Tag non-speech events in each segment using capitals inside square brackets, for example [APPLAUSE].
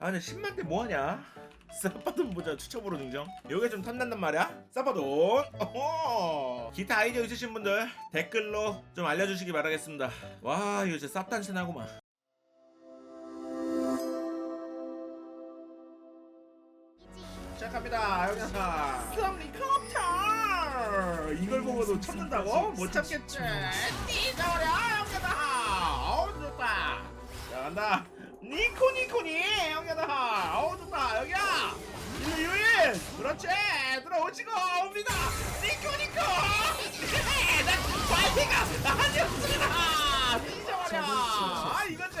아 근데 10만 대 뭐하냐? 사파돈 보자 추첨으로 증정. 요게 좀 탐난단 말이야. 사파돈. 어허. 기타 아이디어 있으신 분들 댓글로 좀 알려주시기 바라겠습니다. 와 이거 진짜 쌉단신하구만. 시작합니다 여기서 썸리컵터! 이걸 보고도 참는다고? 못 참겠지. 띠져버려 형제다 어우 좋다. 자 간다 니코니코니! 형제다 어우 좋다. 여기야 일로 유인! 그렇지! 들어오시고 옵니다. 니코니코! 나 파이팅가 아니 없습니다. 띠져버려. 아 이거지.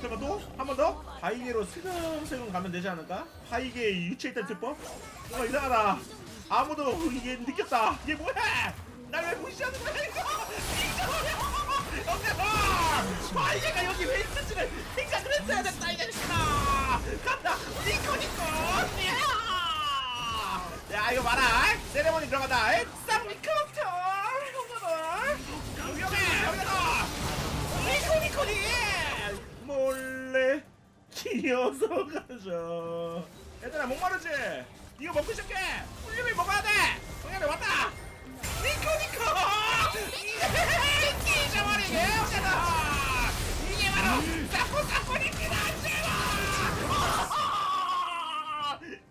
잠깐 또? 한 번 더? 바이게로 슬금슬금 가면 되지 않을까? 바이게 유체이탈 특법? 뭔가 이상하다. 아무도 이게 느꼈다. 이게 뭐야 날 왜 무시하는 거야 이거? [LAUGHS] 형제들 바이게가 여기 왜 있을지를 가죠 얘들아 목마르지? 이거 먹고 시작해 훌륭히 먹어야 돼. 형님들 왔다. 니코 니코. 잊어버리게 형제다. 이게 바로 사포사포입니다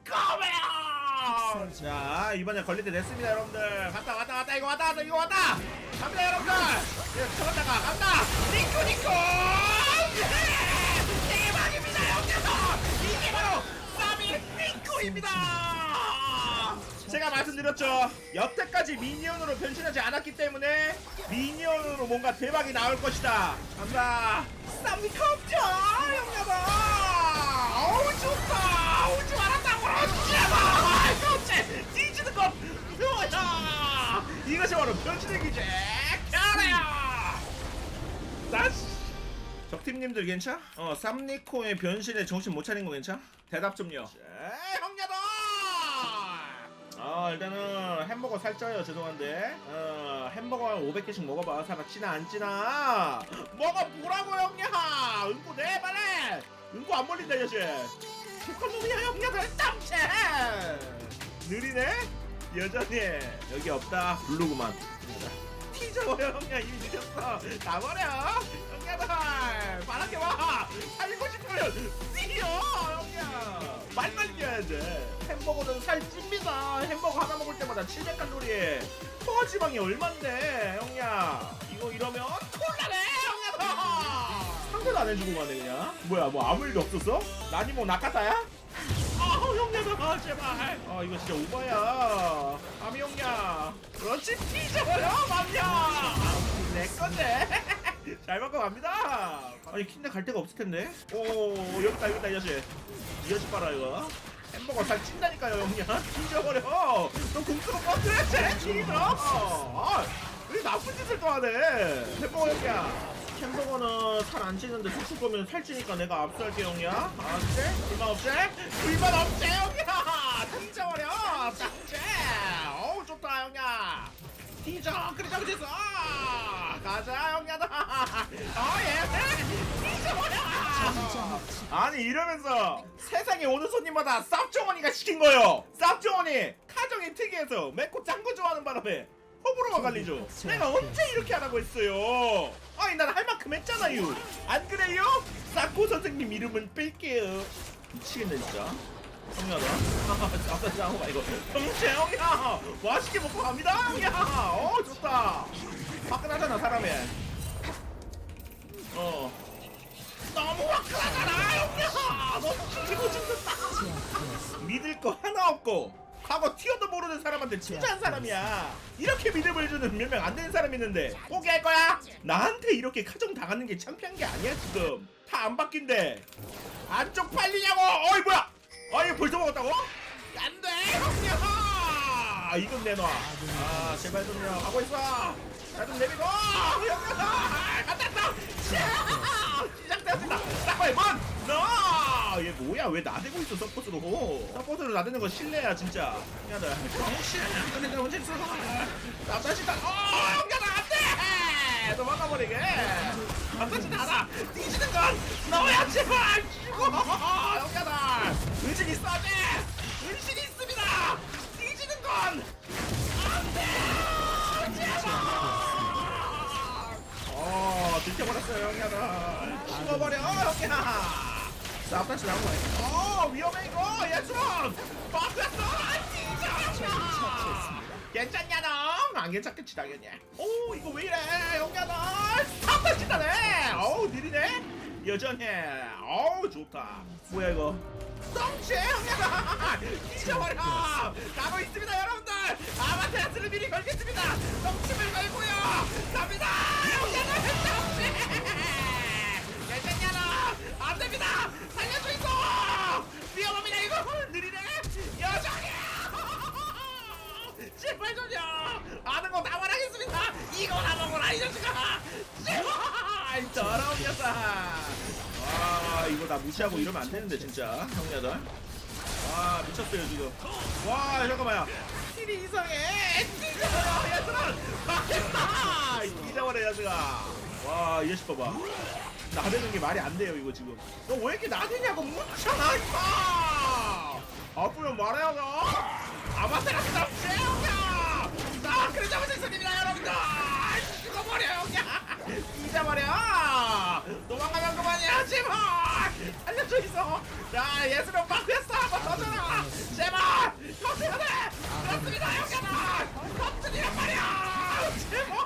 거메요 자 이번에 걸릴 때 됐습니다 여러분들. 갔다 왔다 왔다. 이거 왔다 왔다 이거 왔다. 갑니다 여러분들. 예, 쳐갔다가 간다. 니코 니코 이게 바로 사미 니코입니다. 제가 말씀드렸죠. 여태까지 미니언으로 변신하지 않았기 때문에 미니언으로 뭔가 대박이 나올 것이다. 간다 쌈미컵터 형제들 어우 좋다. 오지 말았다고 제발 깜짝. 뒤지는 것 이것이 바로 변신의 기제 캐라야. 다시 적팀님들 괜찮? 어 쌈니코의 변신에 정신 못 차린 거 괜찮? 대답 좀요. 자, 형제들! 아 일단은 햄버거 살쪄요 죄송한데. 어 햄버거 한 500개씩 먹어봐. 살아 찌나 안 찌나? 먹어보라고 형냐 응고 내 빨리 응고 안 몰린다 이 자식! 북한 놈이야 형냐들! 땀채! 느리네? 여전히! 여기 없다. 블루구만 티저버려 형냐 이미 늦었어. 나버려. 형냐들 바람게 와. 살고 싶으면 뛰어 형냐 말빨리 뛰어야 돼 햄버거는 살 찝니다. 햄버거 하나 먹을 때마다 700칼로리 포화지방이 얼만데 형냐 이거 이러면 콜라네 형냐들. 상대도 안 해주고 가네 그냥. 뭐야 뭐 아무 일도 없었어? 나니 뭐 낚았다야? 아우 형냐들 제발. 아 이거 진짜 오바야. 아미 형냐 그렇지 피져버려 맘냐 내 건데. [LAUGHS] 잘 바꿔 갑니다. 아니 킨데 갈 데가 없을 텐데. 오 여기다 여기다 이 자식. 이 자식 봐라 이거. 햄버거 잘 찐다니까요 형냐 피져버려. [LAUGHS] 너 궁수로 꺼트렸지 피져 아왜 나쁜 짓을 또 하네. 햄버거 형냐 햄버거는 살 안 찌는데 속줄 거면 살찌니까 내가 압수할게 형이야. 알았지? 불만 없지? 불만 없지 뒤져 그래 잘못했어 가자 형이야다 어예 뒤져버려. 아니 이러면서 세상에 오는 손님마다 쌉종원이가 시킨 거요. 쌉종원이 카정이 특이해서 맵고 짠거 좋아하는 바람에 호불호가 갈리죠. 내가 언제 이렇게 하라고 했어요? 아니 난 할 만큼 했잖아요. 안 그래요? 싸코 선생님 이름은 뺄게요. 미치겠네 진짜 형이야다 [LAUGHS] 아까 장호가 이거. 형제 형이야! 맛있게 먹고 갑니다 형이야! 어 좋다! 화끈하잖아 사람이. 어. 너무 화끈하잖아 형이야! 너무 죽이고 죽는다. 믿을 거 하나 없고 과거 티어도 모르는 사람한테 진짜한 사람이야. 이렇게 믿음을 주는 몇 명 안 되는 사람이 있는데 포기할 거야? 나한테 이렇게 카정 당하는 게 창피한 게 아니야 지금. 다 안 바뀐대. 안쪽 팔리냐고! 어이 뭐야 아 이거 벌써 먹었다고? 안돼 형이야 이건 내놔. 아 제발 좀요 가고 있어. 나좀 내리고. 형이야 갔다 갔다! 시작되었습니다. 딱봐요 문 너! 얘 뭐야? 왜 나대고 있어 서포트로? 서포트로 나대는 거 실례야 진짜. 형야들 정신 내가 언제 있어. 나 다시 다 어! 안돼 도망가버리게. 어떻게 알아 뒤지는 건 너야 제발! 죽어! 여기다! 의식이 싸네 의식이 있습니다! 뒤지는 건 안돼 들켜버렸어요 어, 여기다. 죽어버려 여기야 자 다시 나온 거야 어 위험해 이거. 예순! 막혔어. 아, 뒤져 괜찮냐 너 안 괜찮겠지 당연히. 오 이거 왜 이래? 영자다 싸움다시 나네. 어우 느리네. 여전해. 어우 좋다. 뭐야 이거? 덩치 형님 잊어버려. 가고 있습니다 여러분들. 아마테라스를 미리 걸겠습니다. 덩치를 걸고요. 갑니다. 형님 덩치. 괜찮냐 너 안됩니다. 살려줘 이거 위험합니다 이거 느리네 여전해 제발 좀요 아는 거 다 말하겠습니다 이거 다 먹어라 이 자식아 녀석 와 이거 나 무시하고 이러면 안 되는데 진짜. 형녀들 와 미쳤어요 지금. 와 잠깐만요. 힐이 이상해. 뒤져버려 얘들아 막혔다. 뒤져버려 얘들아. 와 이 자식 봐봐. 나대는 게 말이 안 돼요 이거 지금. 너 왜 이렇게 나대냐고 묻잖아 임마. 아프면 말해야 돼. 아마테라스 잡지 형야. 나 그래 잡을 수 있습니다 여러분들? 죽어버려 형야. 잊어버려 도망가면 그만이야 제발 살려줘 있어. 자 예수령 바꾸었어. 한번 더 줘라. 제발. 터뜨려야 돼. 그렇습니다 형야나 터뜨리란 말이야. 제발.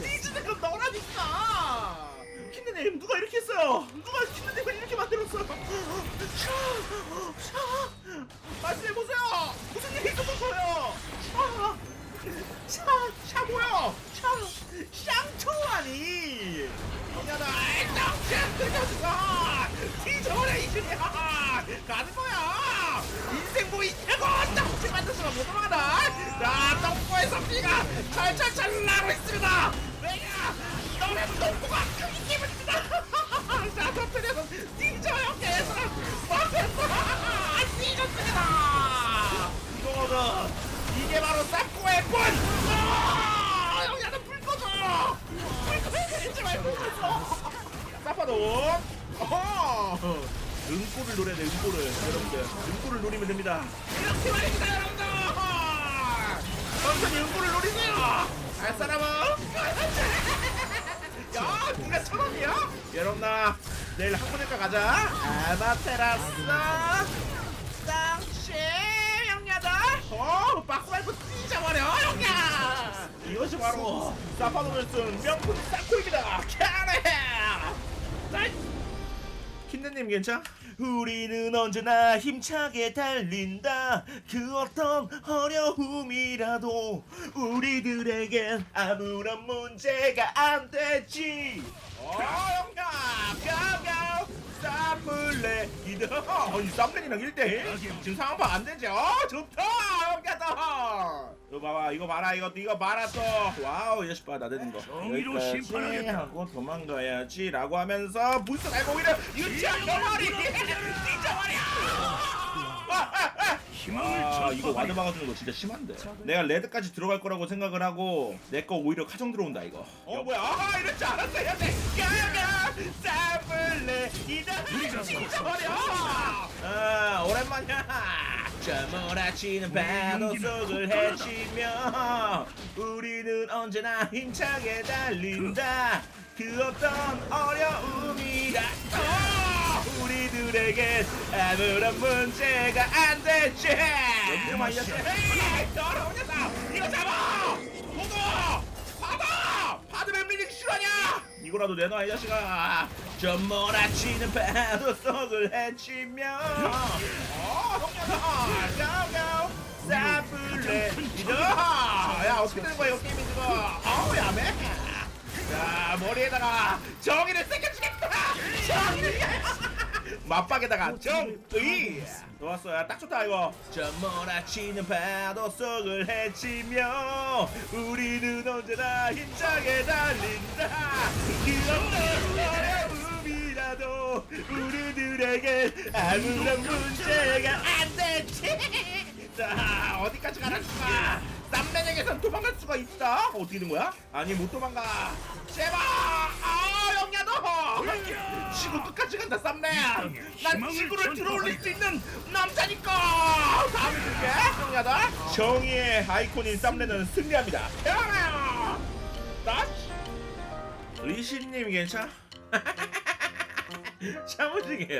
뒤지는 건 너라니까 킨드님 누가 이렇게 했어요? 누가 킨드님을 이렇게 만들었어 말씀해보세요. 무슨 일이 있었어요? 샤, 샤 뭐야? 샤, 샹투 아니? 형야나, 짱짱 들려주가 뒤져버려 이준이야. 가는 거야. 인생 뭐 있냐고 짱짱 만들 수가 못 도망가다. 자, 똥꼬에서 피가 철철철 나고 있습니다. 왜냐? 너네 똥꼬가 크기 때문입니다. 자, 터뜨려서 뒤져요 계속. 막혔어. 뒤졌습니다. 이거거든. 이게 바로 사 사파도 어허! 응꼬를 노려야 돼 응꼬를. 여러분들 응꼬를 노리면 됩니다. 이렇게 말입니다 여러분들! 천천히 응꼬를 노리세요! 알 사람은 야 니가 천 원이야? 여러분아 내일 학원일까 가자. 아마테라스 쌍시 형야다. 어 바꾸 말고 뛰자버려 형야! 이것이 바로 사파노를 쓴 명품 사코입니다. 캐레 킨드님 괜찮? 우리는 언제나 힘차게 달린다. 그 어떤 어려움이라도 우리들에겐 아무런 문제가 안 되지. 어 형야 가가 쌈플레 이드 아니 쌈플레이랑 1대1 지금 상황 파 안 되죠? 좋다 형야다 이거 봐봐 이거 봐라 이거 이거 봐라 또 와우 예시 봐 나대는 거. 정의로 여기까지 심판하겠다. 하고 도망가야지 라고 하면서 불스 알고 오히려 유치한 병아리! 잊어버려 희망을 [LAUGHS] 아 이거 와드 막아주는 거 진짜 심한데. 내가 레드까지 들어갈 거라고 생각을 하고 내 거 오히려 카정 들어온다 이거. 어 뭐야? 아 이럴 줄 알았어요 네 가가 싸블레 이제 진짜 버려! 아 오랜만이야 저 몰아치는 파도 속을 헤치며 우리는 언제나 힘차게 달린다. 그 어떤 어려움이라 어, 우리들에겐 아무런 문제가 안 되지. 이었어 헤이 더러운 녀석 이거 잡아! 보고! 받아! 받으면 밀리기 싫어하냐 이거라도 내놔 이 자식아. 저 몰아치는 파도 속을 헤치며 어떻게 되는 거야 이거 게임이 지금. 어우 야매. 자 머리에다가 정의를 새겨주겠다. 정의를 맞박에다가 정의. 좋았어 야딱 좋다 이거. 저 몰아치는 파도 속을 헤치며 우리는 언제나 힘차게 달린다. 그 어떤 어려움이라도 우리들에게 아무런 문제가 안 되지 자 어디까지 가나 주마 쌈매녁에선 도망갈 수가 있다 어떻게 된 거야? 아니 못 도망가. 제발! 아 영야 너! 지구 끝까지 간다 쌈매야 난 지구를 들어올릴 수 있는 남자니까! 다음에 줄게 영야다 정의의 아이콘인 쌈매는 승리합니다. 나 리신님 괜찮아? [LAUGHS] 샤무징해